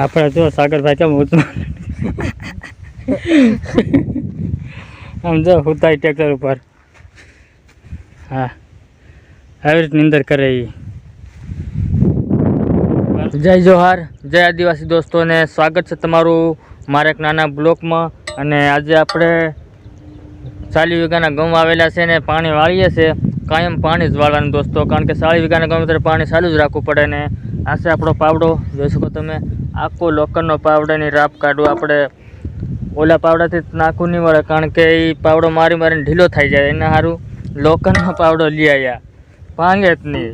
આપણે જો, સાગરભાઈ કેમ ઉતરું? આમ જો, હુતાય ટ્રેક્ટર ઉપર. હા, આવી રીતની નિંદર કરે એ જય જોહાર, જય આદિવાસી દોસ્તોને સ્વાગત છે તમારું મારા એક નાના બ્લોકમાં. અને આજે આપણે ચાલી વીઘાના ઘઉં આવેલા છે ને પાણી વાળીએ છીએ કાયમ પાણી જ વાળવાનું દોસ્તો, કારણ કે ચાલી વીઘાના ઘઉં ત્યારે પાણી ચાલુ જ રાખવું પડે ને. આ છે આપણો પાવડો, જોઈ શકો તમે. આખો લોખંડનો પાવડાની રાપ કાઢવું આપણે ઓલા પાવડાથી નાખવું નહીં મળે, કારણ કે એ પાવડો મારી મારીને ઢીલો થઈ જાય. એના સારું લોખંડનો પાવડો લઈ આવ્યા ભાંગે જ નહીં.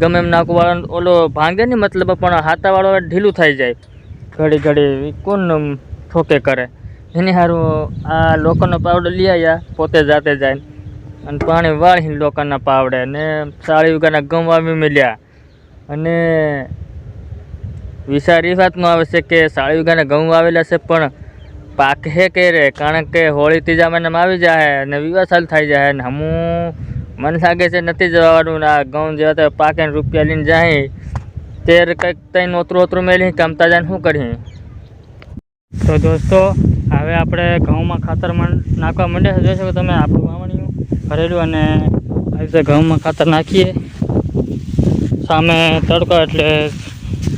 ગમે એમ નાખવું ઓલો ભાંગે નહીં મતલબ, પણ હાથાવાળો ઢીલું થઈ જાય. ઘડી ઘડી કોણ ઠોકે કરે? એની સારું આ લોખંડનો પાવડો લઈ આવ્યા પોતે જાતે જાય. અને પાણી વાળીને લોખંડના પાવડે. ને સાળી વીઘાના ગમવા વાવી મળ્યા અને વિચાર એ વાતનો આવે છે કે સાળી વીઘાના ઘઉં આવેલા છે, પણ પાક હે કે રે? કારણ કે હોળી ત્રીજા મહિનામાં આવી જાય અને વિવાહ સાલ થઈ જાય અને હમું મને લાગે છે નથી જવાનું આ ઘઉં જેવા તો પાકે રૂપિયા લઈને જાય તેર કંઈક તઈને ઓતરું ઓતરું મેલી કમતા જાય શું કરીએ? તો દોસ્તો, હવે આપણે ઘઉંમાં ખાતર નાખવા માંડે છે. જોઈ શકો તમે આપણું વાવણીયું ભરેલું અને આવી રીતે ઘઉંમાં ખાતર નાખીએ. સામે તડકો એટલે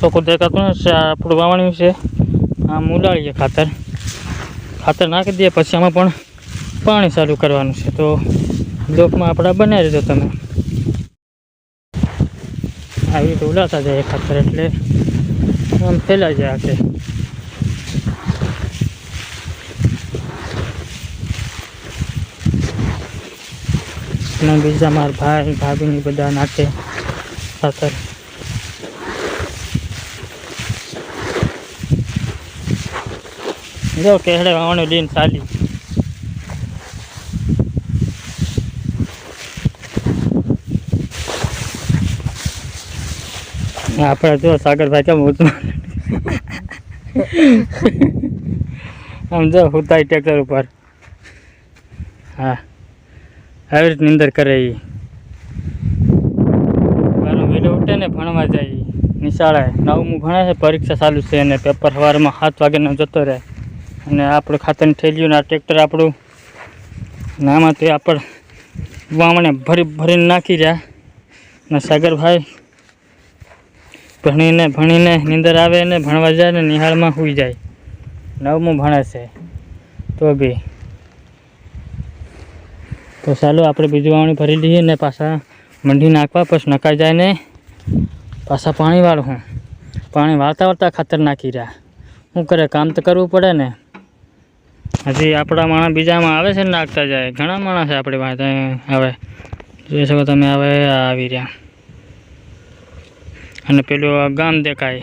ચોખ્ખું દેખાતું નથી આપણું વાવણ્યું છે. આમ ઉડાડીએ ખાતર. ખાતર નાખી દઈએ, પછી આમાં પણ પાણી ચાલુ કરવાનું છે. તો બ્લોકમાં આપણા બનાવી દો તમે. આવી રીતે ઉડાતા જાય ખાતર એટલે આમ ફેલાઈ જાય આખે બીજા મારા ભાઈ, ભાભીની બધા નાખે ખાતર. જો કેહડે વાવણું લઈને ચાલી. આપણે જો સાગરભાઈ કેમ ઉતરું આમ જો હુતાય ટ્રેક્ટર ઉપર. હા, આવી રીત નિંદર કરે એ મારો વેલો ઉઠે ને ભણવા જાય નિશાળાએ નિશાળે. નવમું ભણે છે, પરીક્ષા ચાલુ છે અને પેપર સવારમાં સાત વાગ્યાનો જતો રહે. અને આપણે ખાતરની થેલીયું ને આ ટ્રેક્ટર આપણું ને તે આપણે વામણે ભરી ભરીને નાખી રહ્યા. ને સાગરભાઈ ભણીને ભણીને નીંદર આવે ને ભણવા જાય ને નિહાળમાં સૂઈ જાય. નવમું ભણે છે. તો બી. તો ચાલો આપણે બીજું વાવણી ભરી લઈએ ને પાછા મંડી નાખવા, પછી નકાઈ જાય ને પાછા પાણી વાળું પાણી વાળતા વાળતા ખાતર નાખી રહ્યા. શું કરે, કામ તો કરવું પડે ને? હજી આપણા માણસ બીજામાં આવે છે ને નાખતા જાય. ઘણા માણસ છે આપણી પાસે. હવે જોઈ શકો તમે, હવે આવી રહ્યા. અને પેલું ગામ દેખાય.